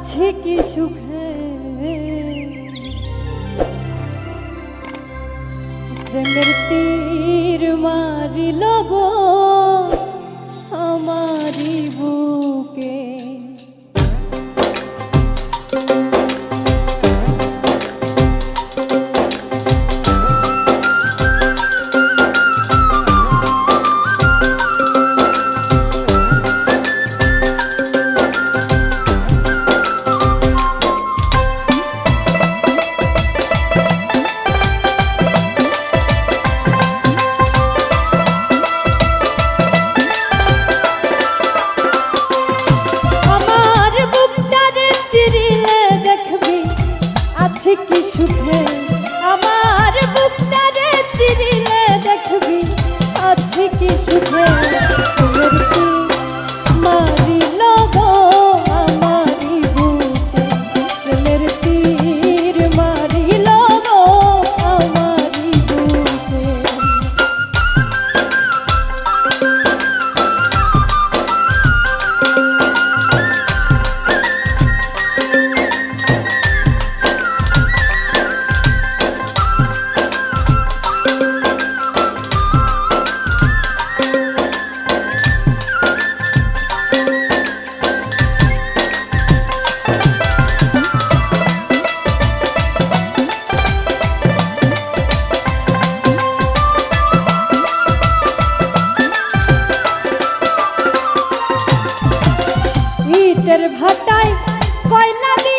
আছি কি সুখে? প্রেমের তীর মারিল গো আমারি বুক আছে কি সুখে? আমার বুকটারে চিরিলে দেখবি আছে কি সুখে? ইটের ভাটায় কয়লা দিয়ে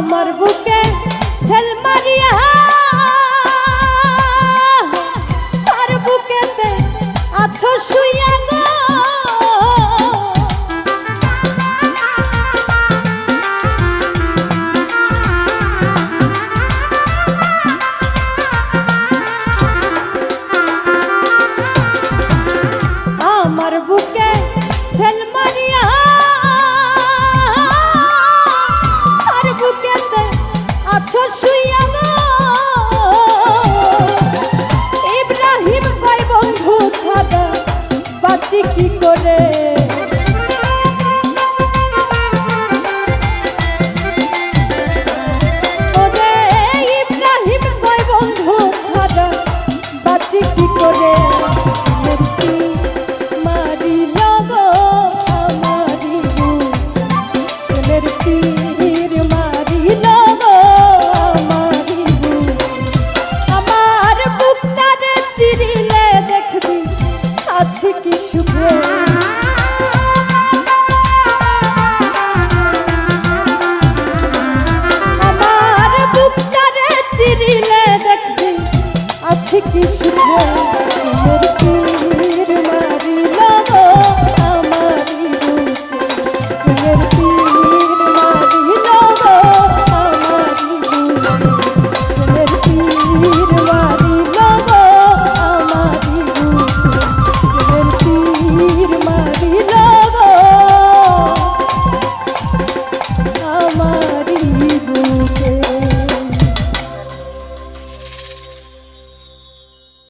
আমার বুকে আছে কি সুখে প্রেমের তীর